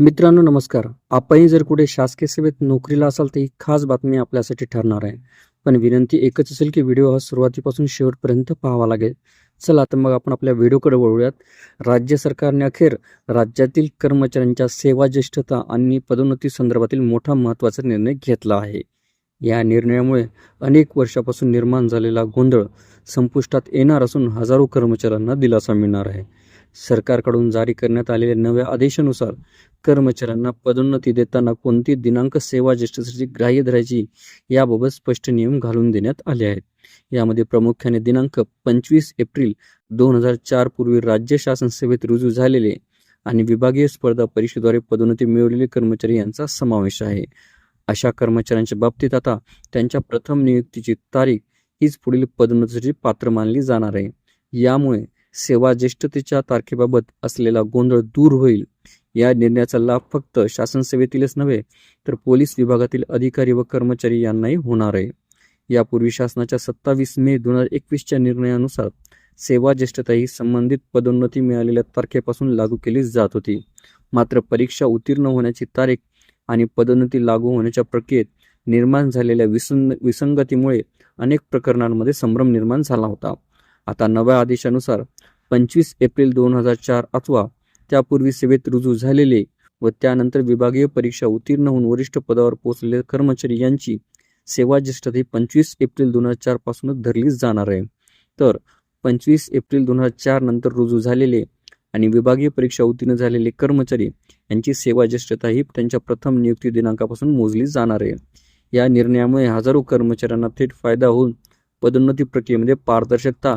मित्रांनो नमस्कार. आपणही जर कुठे शासकीय सेवेत नोकरीला असाल तर ही खास बातमी आपल्यासाठी ठरणार आहे. पण विनंती एकच असेल की व्हिडिओ हा सुरुवातीपासून शेवटपर्यंत पाहावा लागेल. चला तर मग आपण आपल्या व्हिडिओकडे वळूयात. राज्य सरकारने अखेर राज्यातील कर्मचाऱ्यांच्या सेवा ज्येष्ठता आणि पदोन्नती संदर्भातील मोठा महत्त्वाचा निर्णय घेतला आहे. या निर्णयामुळे अनेक वर्षापासून निर्माण झालेला गोंधळ संपुष्टात येणार असून हजारो कर्मचाऱ्यांना दिलासा मिळणार आहे. सरकारकडून जारी करण्यात आलेल्या नव्या आदेशानुसार कर्मचाऱ्यांना पदोन्नती देताना कोणती दिनांक सेवा ज्येष्ठसाठी ग्राह्य धरायची याबाबत स्पष्ट नियम घालून देण्यात आले आहेत. यामध्ये प्रामुख्याने दिनांक पंचवीस एप्रिल दोन हजार चार पूर्वी राज्य शासन सेवेत रुजू झालेले आणि विभागीय स्पर्धा परीक्षेद्वारे पदोन्नती मिळवलेले कर्मचारी यांचा समावेश आहे. अशा कर्मचाऱ्यांच्या बाबतीत आता त्यांच्या प्रथम नियुक्तीची तारीख हीच पुढील पदोन्नतीसाठी पात्र मानली जाणार आहे. यामुळे सेवा ज्येष्ठतेच्या तारखेबाबत असलेला गोंधळ दूर होईल. या निर्णयाचा लाभ फक्त शासन सेवेतीलच नव्हे तर पोलीस विभागातील अधिकारी व कर्मचारी यांनाही होणार आहे. यापूर्वी शासनाच्या सत्तावीस मे दोन हजार एकवीसच्या निर्णयानुसार सेवा ज्येष्ठता ही संबंधित पदोन्नती मिळालेल्या तारखेपासून लागू केली जात होती. मात्र परीक्षा उत्तीर्ण होण्याची तारीख आणि पदोन्नती लागू होण्याच्या प्रक्रियेत निर्माण झालेल्या विसंग विसंगतीमुळे अनेक प्रकरणांमध्ये संभ्रम निर्माण झाला होता. आता नव्या आदेशानुसार पंचवीस एप्रिल दोन हजार चार अथवा त्यापूर्वी सेवेत रुजू झालेले व त्यानंतर विभागीय परीक्षा उत्तीर्ण होऊन वरिष्ठ पदावर पोहोचलेले कर्मचारी यांची सेवा ज्येष्ठता ही पंचवीस एप्रिल दोन हजार चारपासूनच धरली जाणार आहे. तर पंचवीस एप्रिल दोन हजार चार नंतर रुजू झालेले आणि विभागीय परीक्षा उत्तीर्ण झालेले कर्मचारी यांची सेवा ज्येष्ठता ही त्यांच्या प्रथम नियुक्ती दिनांकापासून मोजली जाणार आहे. या निर्णयामुळे हजारो कर्मचाऱ्यांना थेट फायदा होऊन पदोन्नती प्रक्रियेमध्ये पारदर्शकता